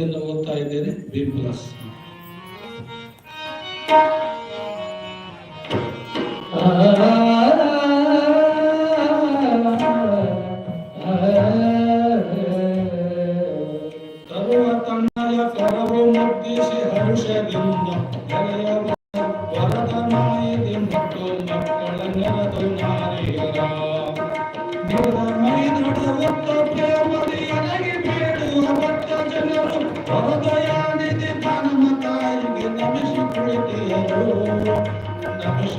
ಕವಿತೆಯನ್ನು ಓದ್ತಾ ಇದ್ದೇನೆ. B plus. ತರುವ ತನ್ನಯ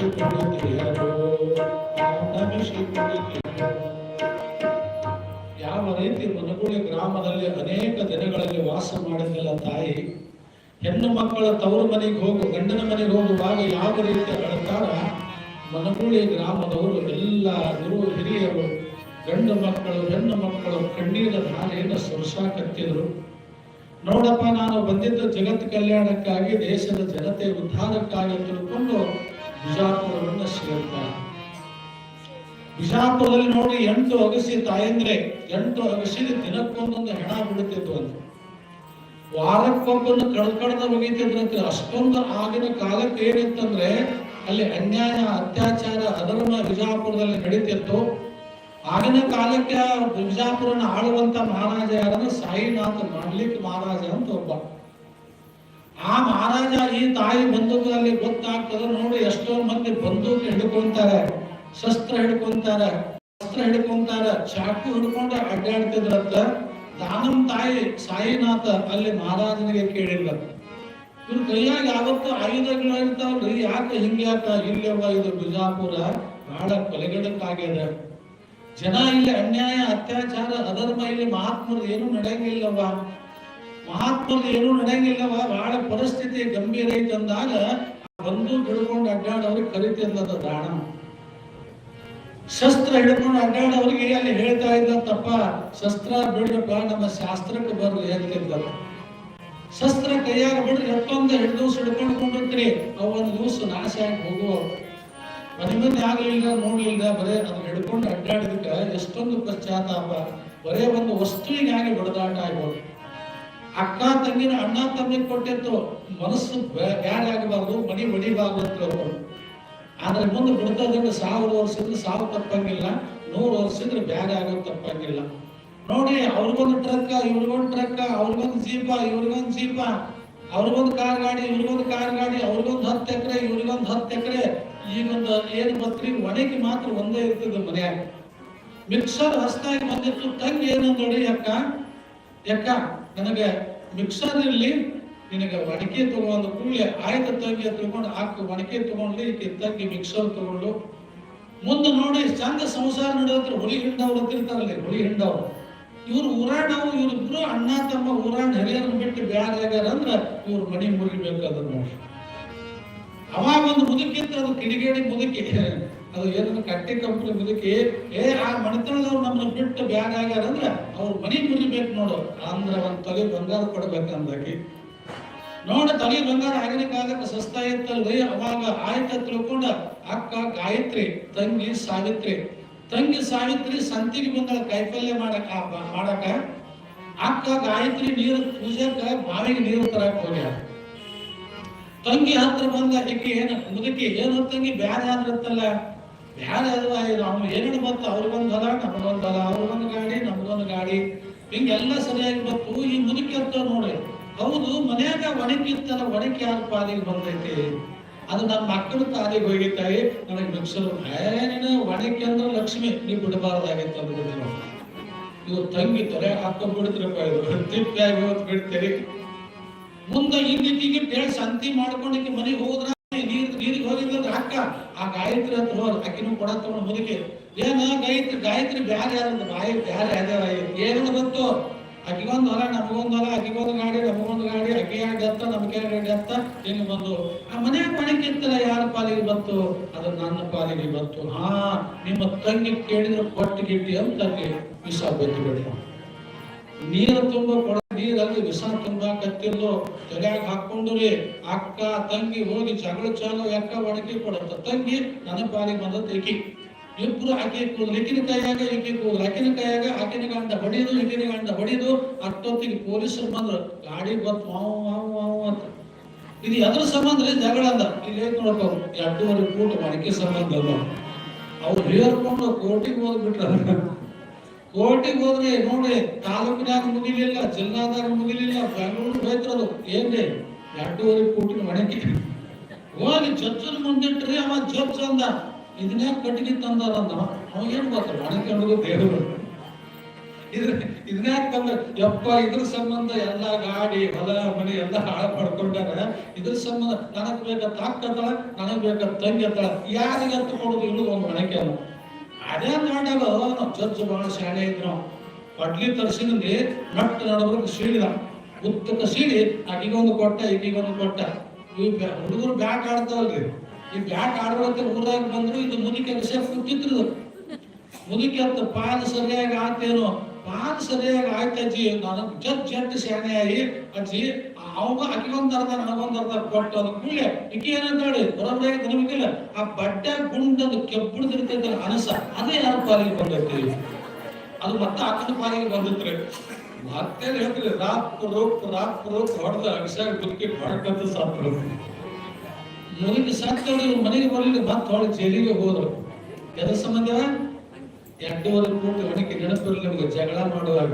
ಯಾವ ರೀತಿ ಮನಗುಳಿ ಗ್ರಾಮದಲ್ಲಿ ಅನೇಕ ದಿನಗಳಲ್ಲಿ ವಾಸ ಮಾಡಿದ್ದಲ್ಲ ತಾಯಿ? ಹೆಣ್ಣು ಮಕ್ಕಳ ತವರು ಮನೆಗೆ ಹೋಗು, ಗಂಡನ ಮನೆಗೆ ಹೋಗುವಾಗ ಯಾವ ರೀತಿ ಅಳ್ತಾರ? ಮನಗುಳಿ ಗ್ರಾಮದವರು ಎಲ್ಲ ಗುರು ಹಿರಿಯರು, ಗಂಡು ಮಕ್ಕಳು, ಹೆಣ್ಣು ಮಕ್ಕಳು ಕಣ್ಣೀರ ಧಾರೆಯನ್ನು ಸುರಸಾಕತ್ತಿದ್ರು. ನೋಡಪ್ಪ, ನಾನು ಬಂದಿದ್ದ ಜಗತ್ ಕಲ್ಯಾಣಕ್ಕಾಗಿ ದೇಶದ ಜನತೆ ಉದ್ಧಾರಕ್ಕಾಗಿ ತಿಳ್ಕೊಂಡು ಬಿಜಾಪುರವನ್ನು ಸೇರ್ತಾರೆ. ಬಿಜಾಪುರದಲ್ಲಿ ನೋಡಿ ಎಂಟು ಅಗಸಿ ತಾಯಂದ್ರೆ, ಎಂಟು ಅಗಸಿದ ದಿನಕ್ಕೊಂದೊಂದು ಹೆಣ ಬಿಡುತ್ತಿತ್ತು ಅಂತ ವಾರಕ್ಕೊಬ್ಬನ್ನು ಕಡ್ದ್ ಕಡ್ದ ಒಗಿತಿದ್ರಂತೆ ಅಷ್ಟೊಂದು ಆಗಿನ ಕಾಲಕ್ಕೆ ಏನಿತ್ತಂದ್ರೆ, ಅಲ್ಲಿ ಅನ್ಯಾಯ, ಅತ್ಯಾಚಾರ ಅಧರ್ಮ ಬಿಜಾಪುರದಲ್ಲಿ ನಡೀತಿತ್ತು. ಆಗಿನ ಕಾಲಕ್ಕೆ ಬಿಜಾಪುರನ ಆಳುವಂತ ಮಹಾರಾಜ ಯಾರಂದ್ರೆ ಸಾಯಿನಾಥ ಮಾಡ್ಲಿಕ್ ಮಹಾರಾಜ ಅಂತ ಒಬ್ಬ. ಆ ಮಹಾರಾಜ ಈ ತಾಯಿ ಬಂದೂಕಲ್ಲಿ ಗೊತ್ತಾಗ್ತದೆ. ನೋಡಿ, ಎಷ್ಟೋ ಮಂದಿ ಬಂದೂಕ ಹಿಡ್ಕೊಂತಾರೆ, ಶಸ್ತ್ರ ಹಿಡ್ಕೊಂತಾರೆ ಶಸ್ತ್ರ ಹಿಡ್ಕೊಂತಾರ, ಚಾಕು ಹಿಡ್ಕೊಂಡು ಅಡ್ಡಾಡ್ತಿದ್ರತ್ತ ದಾನಂ ತಾಯಿ ಸಾಯಿನಾಥ ಅಲ್ಲಿ ಮಹಾರಾಜನಿಗೆ ಕೇಳಿಲ್ಲ. ಇವ್ರ ಕೈಯಾಗ ಯಾವತ್ತು ಆಯುಧಗಳು ಇರ್ತಾವ್ರಿ ಯಾಕೆ ಹಿಂಗ್ಯಾಕ ಇಲ್ಲವ ಇದು ಬಿಜಾಪುರ ಬಹಳ ಕೊಲೆಗಡಕ್ಕಾಗ್ಯದ. ಜನ ಇಲ್ಲಿ ಅನ್ಯಾಯ, ಅತ್ಯಾಚಾರ, ಅಧರ್ಮ, ಇಲ್ಲಿ ಮಹಾತ್ಮರು ಏನು ನಡೆಯಂಗಿಲ್ಲವ ಮಹಾತ್ಮರು ಏನೂ ನಡೆಯಂಗಿಲ್ಲವ, ಬಹಳ ಪರಿಸ್ಥಿತಿ ಗಂಭೀರ ಐತೆ ಅಂದಾಗ ಬಂದು ಹಿಡ್ಕೊಂಡು ಅಡ್ಡಾಡವ್ರಿಗೆ ಅಂದದ ದಾಣ ಶಸ್ತ್ರ ಹಿಡ್ಕೊಂಡು ಅಡ್ಡಾಡೋರಿಗೆ ಅಲ್ಲಿ ಹೇಳ್ತಾ ಇದ್ದ ತಪ್ಪ, ಶಸ್ತ್ರ ಬಿಡ್ರಪ್ಪ, ನಮ್ಮ ಶಾಸ್ತ್ರಕ್ಕೆ ಬರ್ಲಿ ಹೇಳ್ತಿದ್ದಲ್ಲ ಶಸ್ತ್ರ ಕೈಯಾಗ ಬಿಡ್ರಿ, ಎಷ್ಟೊಂದು ದಿವಸ ಹಿಡ್ಕೊಂಡು ಕೊಂಡಿರ್ತೀರಿ, ಅವೊಂದು ದಿವಸ ನಾಶ ಆಗಿ ಹೋಗುವ. ಮನೆ ಆಗ್ಲಿಲ್ಲ, ನೋಡ್ಲಿಲ್ಲ, ಬರೇ ಅದನ್ನ ಹಿಡ್ಕೊಂಡು ಅಡ್ಡಾಡಿದ ಎಷ್ಟೊಂದು ಪಶ್ಚಾತ್ತಾಪ. ಬರೇ ಒಂದು ವಸ್ತುವಿಗಾಗಿ ಬಡದಾಟ ಆಗ್ಬೋದು. ಅಕ್ಕ ತಂಗಿನ ಅಣ್ಣ ತಂಗಿ ಕೊಟ್ಟಿತ್ತು ಮನಸ್ಸು ಬ್ಯಾ- ಬ್ಯಾರೆ ಆಗಬಾರ್ದು, ಮನಿ ಬಡಿಬಾರ್ದು ಅಂತ ಆದ್ರೆ ಮುಂದೆ ಬಿಡ್ತದಂದ್ರೆ ಸಾವಿರ ವರ್ಷ ಇದ್ರೆ ಸಾವು ತಪ್ಪಂಗಿಲ್ಲ, ನೂರು ವರ್ಷ ಇದ್ರೆ ಬ್ಯಾರೆ ಆಗೋದು ತಪ್ಪಂಗಿಲ್ಲ. ನೋಡಿ, ಅವ್ರಿಗೊಂದು ಟ್ರಕ್ ಇವ್ರಿಗೊಂದು ಟ್ರಕ್ ಅವ್ರಿಗೊಂದು ಜೀಪ, ಇವ್ರಿಗೊಂದು ಜೀಪ, ಅವ್ರಿಗೊಂದು ಕಾರ್ ಗಾಡಿ, ಇವ್ರಿಗೊಂದು ಕಾರ್ ಗಾಡಿ, ಅವ್ರಿಗೊಂದು ಹತ್ತು ಎಕರೆ, ಇವ್ರಿಗೊಂದು ಹತ್ತು ಎಕರೆ. ಈಗೊಂದು ಏನು ಬತ್ರಿ ಒಣಗಿ ಮಾತ್ರ ಒಂದೇ ಇರ್ತದೆ ಮನೆಯಾಗ ಮಿಕ್ಸರ್ ಹೊಸದಾಗಿ ಬಂದಿತ್ತು, ತಂಗಿ ಏನಂದೋಡಿ ಅಕ್ಕ? ಯಾಕ ನನಗೆ ಮಿಕ್ಸರ್ ಇರ್ಲಿ ನಿನಗೆ ಒಣಕೆ ತಗೊಂಡು ಕೂಡಲೇ ಆಯ್ತು ತಂಗಿ ತಗೊಂಡು ಹಾಕಿ, ಒಣಕೆ ತಗೊಂಡ್ಲಿ ಈಕೆ ತಂಗಿ ಮಿಕ್ಸರ್ ತಗೊಂಡು. ಮುಂದೆ ನೋಡಿ ಚಂದ ಸಂಸಾರ ನಡೆದ್ರೆ ಹುಲಿ ಹಿಂಡವ್ರು ಅಂತಿರ್ತಾರಲ್ಲ ಹುಲಿ ಹಿಂಡವ್ರು ಇವ್ರು ಊರಾಣವು ಇವ್ರಿಬ್ರು ಅಣ್ಣ, ತಮ್ಮ ಊರಾಣ ಹೆರಿಯರನ್ನು ಬಿಟ್ಟು ಬ್ಯಾರ ಆಗ್ಯಾರ ಅಂದ್ರ ಇವ್ರು ಮನೆ ಮುರಿಬೇಕು ಅದನ್ನ ಅವಾಗ ಒಂದು ಮುದುಕಿ ಅಂತ ಅದು ಕಿಡಿಗೇಡಿ ಮುದುಕಿ. ಅದು ಏನಂದ್ರೆ ಕಟ್ಟಿ ಕಂಪನಿ ಮುದುಕಿ, ಏ, ಆ ಮಣಿತನದವ್ರು ನಮ್ಮನ್ನ ಬಿಟ್ಟು ಬ್ಯಾಗ್ ಆಗ್ಯಾರ ಅಂದ್ರೆ ಅವ್ರ ಮನಿ ಮುರಿಬೇಕು ನೋಡು. ಅಂದ್ರೆ ಒಂದ್ ತಲೆ ಬಂಗಾರ ಕೊಡ್ಬೇಕಂದಾಕಿ ನೋಡ, ತಲೆ ಬಂಗಾರ ಆಗಿನ ಕಾಲಕ್ಕೆ ಸಸ್ತಾ ಇತ್ತಲ್ರಿ, ಅವಾಗ ಆಯ್ತ ತಿಳ್ಕೊಂಡ, ಅಕ್ಕ, ಗಾಯತ್ರಿ, ತಂಗಿ ಸಾವಿತ್ರಿ ತಂಗಿ ಸಾವಿತ್ರಿ ಸಂತಿಗೆ ಬಂದ ಕೈಪಲ್ಯ ಮಾಡಕ ಮಾಡಕ, ಅಕ್ಕ, ಗಾಯತ್ರಿ ನೀರು ಪೂಜೆಕ ಬಾವಿಗೆ ನೀರು ತರಕ ಹೋಗ್ಯಾರ ತಂಗಿ ಹತ್ರ ಬಂದ ಈಕೆ ಏನು ಮುದುಕಿ, ಏನು ತಂಗಿ ಬ್ಯಾರೆ ಆದ್ರತ್ತಲ್ಲ ಬ್ಯಾರೆ ಅಲ್ವಾ ಇದು ಅವ್ನು ಏನೇನು ಬಂತು ಅವ್ರಿಗೊಂದು ಹೊಲ ಅವ್ರಿಗೊಂದು ಗಾಡಿ ನಮಗೊಂದು ಗಾಡಿ. ಹಿಂಗೆಲ್ಲ ಸರಿಯಾಗಿ ಬಂತು ಈ ಮುದುಕಿ ಅಂತ ನೋಡಿ, ಹೌದು, ಮನ್ಯಾಗ ಒಣಗಿತ್ತಲ್ಲ, ಒಣಗಿ ಯಾರ ಪಾಲಿಗೆ ಬಂದೈತಿ ಅದು ನಮ್ಮ ಮಕ್ಕಳ ತಾಲಿಗೆ ಹೋಗಿತ್ತಾಯಿ ನನಗೆ ಮಿಕ್ಸರ್ ಏನೇನು ಒಣಕಿ ಅಂದ್ರೆ ಲಕ್ಷ್ಮಿ, ನೀ ಬಿಡಬಾರ್ದಾಗಿತ್ತು ಅಂದ್ಬಿಟ್ಟಿದ್ರು ಇವ್ರು ತಂಗಿ ತೊರೆ ಅಕ್ಕ ಬಿಡ್ತಿರಪ್ಪ ಇದು. ತಿಪ್ಪಾಗಿ ಹೋಗಿ ಬಿಡ್ತೀರಿ. ಮುಂದೆ ಹಿಂದಿಟ್ಟಿಗೆ ಹೇಳಿ ಸಂತಿ ಮಾಡ್ಕೊಂಡಕ್ಕೆ ಮನೆಗೆ ಹೋದ್ರ ನೀರ್, ನೀರಿಗೆ ಹೋಗಿದ್ರೆ ಅಕ್ಕ ಆ ಗಾಯತ್ರಿ ಹತ್ರ ಹೋದ್ ಆಕಿನೂ ಕೊಡ ತಗೊಂಡು ಮುದುಕಿ. ಏನ ಗಾಯತ್ರಿ ಗಾಯತ್ರಿ ಬ್ಯಾರೆ ಯಾರು ಬಾಯಿ ಬ್ಯಾರೆ ಯಾರ ಏನೋ ಬಂತು ಆಕಿಗೊಂದು ಹೊಲ, ನಮಗೊಂದು ಹೊಲ ಆಕಿಗೊಂದು ಗಾಡಿ, ನಮಗೊಂದು ಗಾಡಿ, ಅಕ್ಕಿ ಎರಡು ಹತ್ತ ನಮ್ಗೆ ಎರಡು ಹತ್ತ ಹಿಂಗ್ ಬಂದು? ಆ ಮನೆ ಮನೆಗಿತ್ತಲ್ಲ ಯಾರ ಪಾಲಿಗೆ ಬಂತು? ಅದು ನನ್ನ ಪಾಲಿಗೆ ಬಂತು. ಹಾ, ನಿಮ್ಮ ತಂಗಿ ಕೇಳಿದ್ರೆ ಕೊಟ್ಟು ಗಿಟ್ಟಿ ಅಂತ ವಿಷ ಬಿಟ್ಟು ನೀರು ತುಂಬ ಕೊಡ ನೀರಲ್ಲಿ ತುಂಬ ತುಂಬಾಕತ್ತಿಲ್ಲೋ ತಲೆಯಾಗ ಹಾಕೊಂಡು ರೀ. ಅಕ್ಕ, ತಂಗಿ ಹೋಗಿ ಜಗಳ ಚಾಲು ಯಾಕ ಒಡಕಿ ಕೊಡತ್ತ? ತಂಗಿ ನನ್ನ ಪಾಲಿಗೆ ಬಂದ ಏಕಿ. ಇಬ್ರು ಆಕೆ ಕೂದಲು. ಈಕಿನ ಕೈಯಾಗ ಈಕೆ ಕೂದಲು. ಆಕಿನ ಕೈಯಾಗ ಆಕಿನ ಗಂಡ ಹೊಡಿದು, ಈಕಿನ ಗಂಡ ಹೊಡಿದು ಅಷ್ಟೊತ್ತಿಗೆ ಪೊಲೀಸರು ಬಂದ್ರು. ಗಾಡಿ ಬತ್ ಮಾವು ಮಾವು ಅಂತ. ಇದು ಎದ್ರ ಸಂಬಂಧ ರೀ ಜಗಳ ಅಂದ. ಇಲ್ಲಿ ನೋಡಪ್ಪ ಎರಡೂವರೆ ಕೋಟಿ ಮಡಿಕೆ ಸಂಬಂಧ ಅವ್ರು ಹೇರ್ಕೊಂಡು ಕೋರ್ಟಿಗೆ ಹೋಗ್ಬಿಟ್ರ. ಕೋರ್ಟಿಗೆ ಹೋದ್ರೆ ನೋಡಿ ತಾಲೂಕಿನಾಗ ಮುಗಿಲಿಲ್ಲ ಜಿಲ್ಲಾದಾಗ ಮುಗಿಲಿಲ್ಲ, ಬೆಂಗಳೂರು ಹೋಯ್ತರದು ಏನ್ರಿ? ಎರಡೂವರೆ ಕೋಟಿ ಮಡಕೆ ಹೋಗಿ ಚಚ್ಚನ ಮುಂದಿಟ್ರಿ, ಅವ ಜಪ್ಸ್ ಅಂದ. ಇದನ್ನೇ ಕಟ್ಟಿಗೆ ತಂದಾರ ಅಂದ? ಅವ ಏನ್ ಗೊತ್ತ ಮಡಕೊಂಡು ದೇವರು. ಇದ್ರ ಇದನ್ನೇ ತಂದ? ಯಪ್ಪ, ಇದ್ರ ಸಂಬಂಧ ಎಲ್ಲ ಗಾಡಿ, ಹೊಲ, ಮನೆ ಎಲ್ಲ ಹಾಳ ಪಡ್ಕೊಂಡಾರ ಇದ್ರ ಸಂಬಂಧ ನನಗ್ ಬೇಕ ತಾಕತ್ತಳ ನನಗ್ ಬೇಕ ತಂಗಿ ಅತ್ತಳ ಯಾರಿಗೆ ಅಂತ ಕೊಡುದು? ಇಲ್ಲ ಒಂದು ಅಲ್ಲ ಅದೇ ಮಾಡಿದಾಗ ನಾವು ಚರ್ಚ್ ಬಹಳ ಶಾಲೆ ಇದ್ರು ಕಡ್ಲಿ ತರ್ಸಿನಲ್ಲಿ ನಟ್ಟು ನಡಬರ್ಕ್ ಸೀಳಿದ ಉತ್ತಕ ಸೀಳಿ. ಅಗಿಗೊಂದು ಕೊಟ್ಟ ಈಗಿಗೊಂದು ಕೊಟ್ಟ. ಈ ಹುಡುಗರು ಬ್ಯಾಟ್ ಆಡ್ತಾವಲ್ರಿ. ಈ ಬ್ಯಾಟ್ ಆಡ್ಬೇಕ ಊರಾಗ ಬಂದ್ರು, ಇದು ಮುದುಕಿ ಸೇಫ್ ಕೂತಿದ್ರು ಮುದುಕಿ ಅಂತ ಪಾದ ಸರಿಯಾಗಿ ಆತೇನೋ ಪಾದ ಸರಿಯಾಗಿ ಆಯ್ತಜ್ಜಿ ನಾನು ಜಟ್ ಶಾನೆ ಆಗಿ ಅಜ್ಜಿ ಅವಾಗ ಅಕ್ಕಿಗೊಂದ್ ಅರ್ಧ ನನಗೊಂದ್ ಅರ್ಧ ಕೊಟ್ಟು ಅದು ಕೂಡಲೇ ಇಕ್ಕಿ ಏನಂತ ಹೇಳಿ ಬರೋಬ್ಬರಾಗಿ ನನಗಿಲ್ಲ ಆ ಬಟ್ಟೆ ಗುಂಡದ ಕೆಬ್ಬುಡ್ದಿರ್ತೈತಲ್ಲ ಅನಸ, ಅದೇ ಯಾರ ಪಾಲಿಗೆ ಬಂದೈತಿ? ಅದು ಮತ್ತೆ ಅಕ್ಕನ ಪಾಲಿಗೆ ಬಂದಿತ್ರಿ. ಮತ್ತೆ ಹೇಳ್ತೀರಿ ರಾಪ್ ರೋಪ್ ರಾಪ್ ರೋಪ್ ಹೊಡೆದ ಅಭಿಷೇಕ್ ಬುಕ್ಕಿ ಹೊರಕಂತ ಸಾತ್ರು ಮನೆಗೆ ಸತ್ತೋಡಿ ಮನೆಗೆ ಬರಲಿಲ್ಲ ಮತ್ತೆ ಹೊಳೆ ಜೈಲಿಗೆ ಹೋದ್ರು. ಕೆಲಸ ಸಂಬಂಧ ಎರಡೂವರೆ ಕೋಟಿ ಹಣಕ್ಕೆ ನೆನಪಿರಲಿ ನಿಮ್ಗೆ ಜಗಳ ಮಾಡುವಾಗ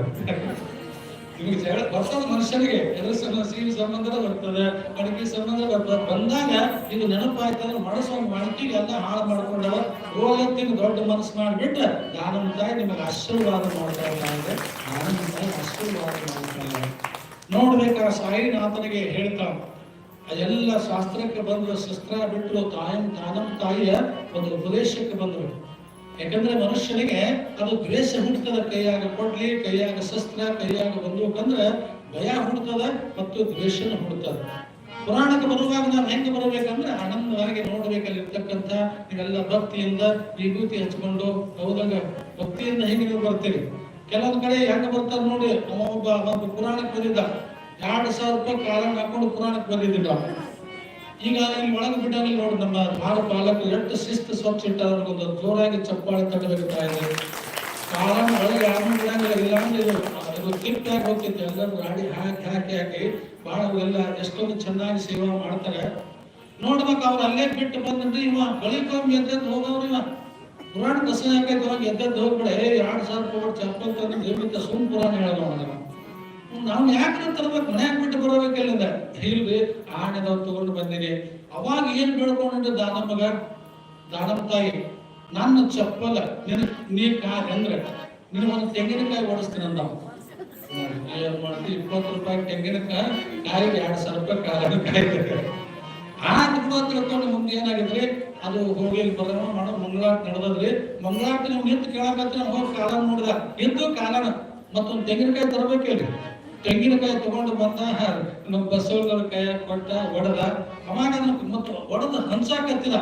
ನಿಮಗೆ ಜಗಳ ಬರ್ತದ ಮನುಷ್ಯನಿಗೆ. ಎದ್ರ ಸಿಹಿ ಸಂಬಂಧ ಬರ್ತದೆ, ಅಡಿಕೆ ಸಂಬಂಧ ಬರ್ತದೆ. ಬಂದಾಗ ನಿಮ್ಗೆ ನೆನಪಾಯ್ತಂದ್ರೆ ಮನಸ್ಸು ಮಣಕಿಗೆ ಎಲ್ಲ ಹಾಳು ಮಾಡ್ಕೊಂಡವ ಹೋಗತ್ತಿನ ದೊಡ್ಡ ಮನಸ್ಸು ಮಾಡಿಬಿಟ್ಟು ನಾನು ತಾಯಿ ನಿಮಗೆ ಆಶೀರ್ವಾದ ಮಾಡ್ತಾ ಇದ್ದಾರೆ ನಾನು ತಾಯಿ ಆಶೀರ್ವಾದ ಮಾಡ್ತಾ ಇಲ್ಲ ನೋಡ್ಬೇಕಾ ಸಾಯಿನಾಥನಿಗೆ ಹೇಳ್ತಾ ಅದೆಲ್ಲ ಶಾಸ್ತ್ರಕ್ಕೆ ಬಂದ್ರು ಶಸ್ತ್ರ ಬಿಟ್ಟರು ತಾಯಂ ತಾನಂ ತಾಯಿಯ ಒಂದು ಉಪದೇಶಕ್ಕೆ ಬಂದರು ಯಾಕಂದ್ರೆ ಮನುಷ್ಯನಿಗೆ ಅದು ದ್ವೇಷ ಹುಡ್ತದ ಕೈಯಾಗ ಕೊಡ್ಲಿ, ಕೈಯಾಗ ಶಸ್ತ್ರ, ಕೈಯಾಗ ಬಂದೂಕಂದ್ರೆ ಭಯ ಹುಡ್ತದ ಮತ್ತು ದ್ವೇಷನ ಹುಡ್ತದ ಪುರಾಣಕ್ಕೆ ಬರುವಾಗ ನಾನು ಹೆಂಗೆ ಬರಬೇಕಂದ್ರೆ ಆನಂದವಾಗಿ ನೋಡ್ಬೇಕಲ್ಲಿರ್ತಕ್ಕಂಥ ನೀವೆಲ್ಲ ಭಕ್ತಿಯಿಂದ ವಿಭೂತಿ ಹಚ್ಕೊಂಡು ಹೌದಾಗ ಭಕ್ತಿಯಿಂದ ಹೆಂಗೆ ನೀವು ಬರ್ತೀರಿ? ಕೆಲವೊಂದ್ ಕಡೆ ಹೆಂಗ ಬರ್ತಾರೆ ನೋಡಿ, ಅವ ಒಬ್ಬ ಒಂದು ಪುರಾಣಕ್ಕೆ ಬಂದಿದ್ದ. ಎರಡು ಸಾವಿರ ರೂಪಾಯಿ ಕಾಲಂಗ್ ಹಾಕೊಂಡು ಪುರಾಣಕ್ಕೆ ಬಂದಿದ್ದಿಲ್ಲ ಈಗ ಇಲ್ಲಿ ಒಳಗೆ ಬಿಟ್ಟಾಗ ನೋಡಿ ನಮ್ಮ ಭಾರತ ಪಾಲಕ ಎಷ್ಟು ಶಿಸ್ತು ಸ್ವಚ್ಛ ಇಟ್ಟಾರ ಜೋರಾಗಿ ಚಪ್ಪಾಳೆ ತಟ್ಟಬೇಕಾಗ್ತಾ ಇದೆ. ಕಾರಣ ಒಳಗೆ ಯಾರು ಬಿಡಂಗಿಲ್ಲ ಇಲ್ಲ ಅಂದ್ರೆ ಇದು ಇದು ಕಿಟ್ಟಾಗಿ ಹೋಗ್ತಿತ್ತು. ಎಲ್ಲರೂ ಗಾಡಿ ಹಾಕಿ ಹಾಕಿ ಹಾಕಿ ಬಹಳ ಎಲ್ಲ ಎಷ್ಟೊಂದು ಚೆನ್ನಾಗಿ ಸೇವಾ ಮಾಡ್ತಾರೆ. ನೋಡ್ಬೇಕು ಅವ್ರು ಅಲ್ಲೇ ಬಿಟ್ಟು ಬಂದ್ರಿ ಇವ ಬಳಿಕೊಮ್ಮೆ ಎದ್ದದ್ದು ಹೋಗವ್ರು ಇವ. ಪುರಾಣ ದಸರಾ ಯಾಕೈತೆ ಅವಾಗ ಎದ್ದೆದ್ದು ಹೋಗ್ಬಿಡ. ಎರಡು ಸಾವಿರ ರೂಪಾಯಿ ದೇವಿತ ಸುಮ್ ಪುರಾಣ ಅವನಿಗೆ ನಾವು ಯಾಕೆ ತರಬೇಕು ಮನ್ಯಾಗ ಬಿಟ್ಟು ಬರಬೇಕಿಲ್ಲಿಂದ ಇಲ್ರಿ ಆಣೆದವ್ ತಗೊಂಡು ಬಂದಿರಿ ಅವಾಗ ಏನ್ ಬೇಡ್ಕೊಂಡು ದಾನಮ್ಮಗ ದಾನಮ್ಮ ತಾಯಿ, ನನ್ನ ಚಪ್ಪಲ ನಿನ್ ನೀ ಕಾರ್ ಅಂದ್ರೆ ನಿನ್ ಒಂದು ತೆಂಗಿನಕಾಯಿ ಓಡಿಸ್ತೀನಿ ಅಂದ. ಇಪ್ಪತ್ತು ರೂಪಾಯಿ ತೆಂಗಿನಕಾಯಿ ಕಾಯಿಗೆ ಎರಡ್ ಸಾವಿರ ರೂಪಾಯಿ ಕಾಯಿ ಆ ದುಡ್ಡು ತಿಳ್ಕೊಂಡು ಮುಂದೆ ಏನಾಗಿದ್ರಿ? ಅದು ಹೋಗಿ ಬರೋಣ ಮಾಡೋ ಮಂಗಳಾಟ ನಡೆದದ್ರಿ. ಮಂಗಳಾಟ ನೀವು ನಿಂತು ಕೇಳಕತ್ರ ಹೋಗಿ ಕಾಲ ನೋಡಿದ. ಎದ್ದು ಕಾಲನ ಮತ್ತೊಂದು ತೆಂಗಿನಕಾಯಿ ತರಬೇಕಿಲ್ರಿ. ತೆಂಗಿನಕಾಯಿ ತಗೊಂಡು ಬಂದ ನಮ್ಮ ಬಸವಗಳ ಕೈಯಾಗ ಕೊಟ್ಟ ಒಡದ ಅವಾಗ ಮತ್ತು ಒಡದ ಹಂಚಾಕತ್ತಿದ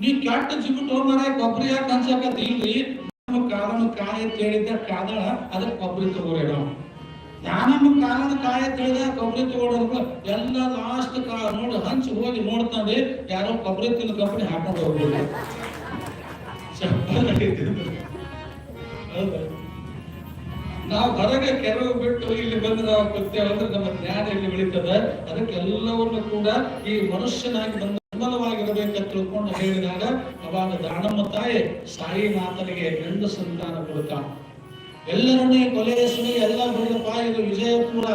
ನೀ ಕೆಟ್ಟ ಜಿಬಿಟ್ಟು ಮರ ಕೊಬ್ಬರಿ ಯಾಕೆ ಹಂಚಾಕತ್ತಿ ಇಲ್ರಿ, ನಮ್ಮ ಕಾಲನ ಕಾಯ ಅಂತ ಹೇಳಿದ್ದ ಕಾದಳ ಅದಕ್ಕೆ ಕೊಬ್ಬರಿ ತಗೋರಿ ನಾವು ನಾನಮ್ಮ ಕಾಲನ ಕಾಯ ತಿಳಿದ ಕೊಬ್ಬರಿ ತಗೊಳೋದು ಎಲ್ಲ ಲಾಸ್ಟ್ ಕಾ ನೋಡಿ ಹಂಚಿ ಹೋಗಿ ನೋಡ್ತಾನೆ, ಯಾರೋ ಕೊಬ್ಬರಿ ತಿನ್ನ ಕೊಬ್ಬರಿ ಹಾಕೊಂಡು ಹೋಗ್ಬೋದು. ಹೌದಾ? ನಾವು ಹೊರಗೆ ಕೆಲವು ಬಿಟ್ಟು ಇಲ್ಲಿ ಬಂದು ನಾವು ಕೊಡ್ತೇವೆ ಅಂದ್ರೆ ನಮ್ಮ ಜ್ಞಾನ ಇಲ್ಲಿ ಬೆಳೀತದ. ಅದಕ್ಕೆ ಎಲ್ಲವನ್ನು ಕೂಡ ಈ ಮನುಷ್ಯನಾಗಿ ಬಂದು ನಿರ್ಮಲವಾಗಿರಬೇಕಂತ ತಿಳ್ಕೊಂಡು ಹೇಳಿದಾಗ, ಅವಾಗ ದಾನಮ್ಮ ತಾಯಿ ಸಾಯಿನಾಥನಿಗೆ ಗಂಡು ಸಂತಾನ ಕೊಡುತ್ತಾನೆ ಎಲ್ಲರನ್ನೇ ಕೊಲೆಯಸುನಿ ಎಲ್ಲ ಬಿಡಪ್ಪ ಇದು ವಿಜಯಪುರ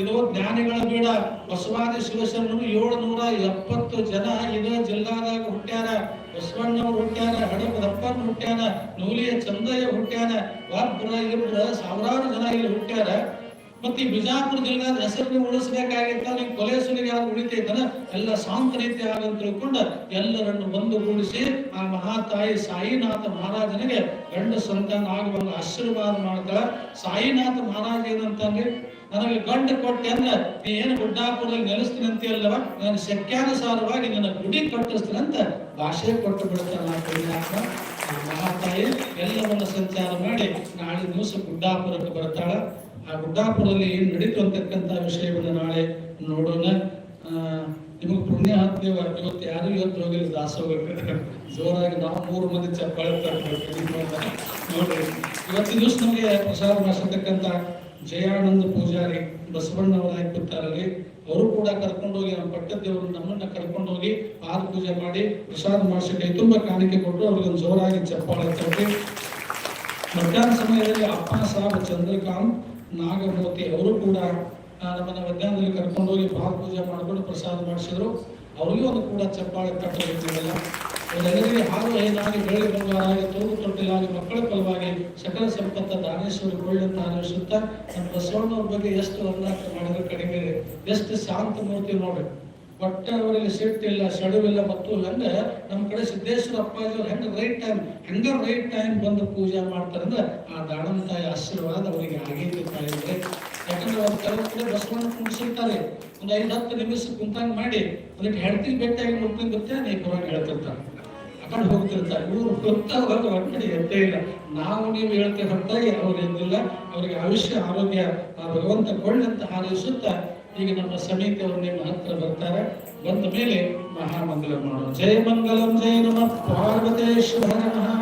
ಇದು ಜ್ಞಾನಿಗಳ ಬೀಡ. ಬಸವಾದಿ ಶಿವಶರಣರು ಏಳುನೂರ ಎಪ್ಪತ್ತು ಜನ ಇದೇ ಜಿಲ್ಲಾದಾಗ ಹುಟ್ಟ್ಯಾರ ಬಸವಣ್ಣವ್ರು ಹುಟ್ಟ್ಯಾರ ಹಡಪದಪ್ಪನ್ ಹುಟ್ಟ್ಯಾನ ನೂಲಿಯ ಚಂದಯ್ಯ ಹುಟ್ಟ್ಯಾನ ಒಬ್ಬರ ಇಬ್ಬರ ಸಾವಿರಾರು ಜನ ಇಲ್ಲಿ ಹುಟ್ಟ್ಯಾರ ಮತ್ತೆ ಈ ಬಿಜಾಪುರ ಜಿಲ್ಲಾದ ಹೆಸರನ್ನು ಉಳಿಸಬೇಕಾಗಿತ್ತ ನೀವು ಕೊಲೆ ಸುಲಿಗೆ ಯಾರು ಉಳಿತೈತನ ಎಲ್ಲ ಶಾಂತ ರೀತಿ ಆಗಂತ ತಿಳ್ಕೊಂಡು ಎಲ್ಲರನ್ನು ಬಂದು ಕೂಡಿಸಿ ಆ ಮಹಾತಾಯಿ ಸಾಯಿನಾಥ ಮಹಾರಾಜನಿಗೆ ಗಂಡ ಸಂತಾನ ಆಗುವಂಗ ಆಶೀರ್ವಾದ ಮಾಡ್ತಾಳ. ಸಾಯಿನಾಥ ಮಹಾರಾಜ ಏನಂತಂದ್ರೆ ನನಗೆ ಗಂಡು ಕೊಟ್ಟೆ ಅಂದ್ರೆ ಏನು ಗುಡ್ಡಾಪುರದಲ್ಲಿ ನೆಲೆಸ್ತೀನಿ ಅಂತೀಯಲ್ಲವ ನಾನು ಶಕ್ಯಾನುಸಾರವಾಗಿ ನನ್ನ ಗುಡಿ ಕಟ್ಟಿಸ್ತೀನಿ ಅಂತ ಭಾಷೆ ಕೊಟ್ಟು ಆ ಮಹಾತಾಯಿ ಎಲ್ಲವನ್ನ ಸಂಚಾರ ಮಾಡಿ ನಾಳೆ ದಿವಸ ಗುಡ್ಡಾಪುರಕ್ಕೆ ಬರ್ತಾಳ. ಆ ಗುಡ್ಡಾಪುರದಲ್ಲಿ ಏನು ನಡೀತು ಅಂತಕ್ಕಂಥ ವಿಷಯವನ್ನು ನಾಳೆ ನೋಡೋಣ. ನಿಮಗೆ ಪುಣ್ಯ ಹತ್ತೇವ ಇವತ್ತು ಯಾರು ಇವತ್ತು ಹೋಗಿಲ್ಲ? ದಾಸೋಗಕ್ಕೆ ಜೋರಾಗಿ ನಾವು ಮೂರು ಮಂದಿ ಚಪ್ಪಾಳೆ ನೋಡ್ರಿ. ಇವತ್ತಿನ ದಿವಸ ನಮಗೆ ಪ್ರಸಾರ ಮಾಡಿಸತಕ್ಕಂಥ ಜಯಾನಂದ ಪೂಜಾರಿ ಬಸವಣ್ಣವರ ಕೂತಾರಲ್ಲಿ ಅವರು ಕೂಡ ಕರ್ಕೊಂಡೋಗಿ ನಮ್ಮ ಪಟ್ಟದೇವರು ನಮ್ಮನ್ನ ಕರ್ಕೊಂಡೋಗಿ ಪಾದ ಪೂಜೆ ಮಾಡಿ ಪ್ರಸಾದ ಮಾಡಿಸಿ ಕೈ ತುಂಬ ಕಾಣಿಕೆ ಕೊಟ್ಟು ಅವ್ರಿಗೆ ಒಂದು ಜೋರಾಗಿ ಚಪ್ಪಾಳೆ ತಟ್ಟಿ ಮಧ್ಯಾಹ್ನ ಸಮಯದಲ್ಲಿ ಅಪ್ಪ ಸಾಬ್, ಚಂದ್ರಕಾಂತ್, ನಾಗಮೂರ್ತಿ ಅವರು ಕೂಡ ನಮ್ಮನ್ನ ಮಧ್ಯಾಹ್ನದಲ್ಲಿ ಕರ್ಕೊಂಡೋಗಿ ಪಾದ ಪೂಜೆ ಮಾಡಿಕೊಂಡು ಪ್ರಸಾದ ಮಾಡಿಸಿದ್ರು. ಅವ್ರಿಗೂ ಒಂದು ಕೂಡ ಚಪ್ಪಾಳೆ ತಟ್ಟಬೇಕಿರಲ್ಲ ಅವರೆಲ್ಲರಿಗೆ ಹಾಲು ಐದಾಗಿ ಬೆಳೆ ಬಂಗಾರಾಗಿ ತೂಗು ತೊಟ್ಟಿಲಾಗಿ ಮಕ್ಕಳ ಫಲವಾಗಿ ಸಕಲ ಸಂಪತ್ತ ದಾನೇಶ್ವರಿ ಕೊಳ್ಳುತ್ತಾನೆ ಸುತ್ತ ನಮ್ಮ ಬಸವಣ್ಣವ್ರ ಬಗ್ಗೆ ಎಷ್ಟು ವರ್ಣಾಕ ಮಾಡಿದ್ರೆ ಕಡಿಮೆ ಇದೆ ಎಷ್ಟು ಶಾಂತ ಮೂರ್ತಿ ನೋಡಿ. ಒಟ್ಟ ಅವರಿಗೆ ಸಿಟ್ಟಿಲ್ಲ ಸಡುವಿಲ್ಲ ಮತ್ತು ಹಂಗ ನಮ್ಮ ಕಡೆ ಸಿದ್ದೇಶ್ವರ ಅಪ್ಪಾಜಿ ಅವ್ರು ಹೆಂಗೆ ರೈಟ್ ಟೈಮ್ ಹೆಂಗ ರೈಟ್ ಟೈಮ್ ಬಂದು ಪೂಜೆ ಮಾಡ್ತಾರೆ ಅಂದ್ರೆ ಆ ದಾಣನ ತಾಯಿ ಆಶೀರ್ವಾದ ಅವರಿಗೆ ಆಗೈತಿ ತಾಯಿದ್ರೆ ಯಾಕಂದ್ರೆ ಅವ್ರ ಕೆಲವು ಕಡೆ ಬಸವಣ್ಣ ಕುಣಿಸಿರ್ತಾರೆ ಒಂದು ಐದು ಹತ್ತು ನಿಮಿಷ ಕುಂತಂಗ್ ಮಾಡಿ ಅದಕ್ಕೆ ಹೆಡ್ತಿ ಬೆಟ್ಟಾಗಿ ಮುಟ್ಟಿನ ಗೊತ್ತೇ ಅನೇಕವಾಗಿ ಹೇಳ್ತಿರ್ತಾರೆ ಆ ಕಡೆ ಹೋಗ್ತಿರ್ತಾರೆ. ಇವರು ಗೊತ್ತಾಗ ಹೊರಗಡೆ ಎದ್ದೇ ಇಲ್ಲ. ನಾವು ನೀವು ಹೇಳ್ತೇವೆ ಹೊರತಾಗಿ ಅವ್ರು ಎದ್ದಿಲ್ಲ. ಅವರಿಗೆ ಆಯುಷ್ಯ, ಆರೋಗ್ಯ, ಆ ಭಗವಂತ ಕೊಳ್ಳಂತ ಆಲೋಚಿಸುತ್ತ ಈಗ ನಮ್ಮ ಸಮೀಪವರು ನಿಮ್ಮ ಹತ್ರ ಬರ್ತಾರೆ. ಬಂದ ಮೇಲೆ ಮಹಾಮಂಗಲ ಮಾಡೋಣ. ಜಯ ಮಂಗಲಂ, ಜಯ ನಮ. ಪಾರ್ವತೇಶ್ವರ ನಮಃ.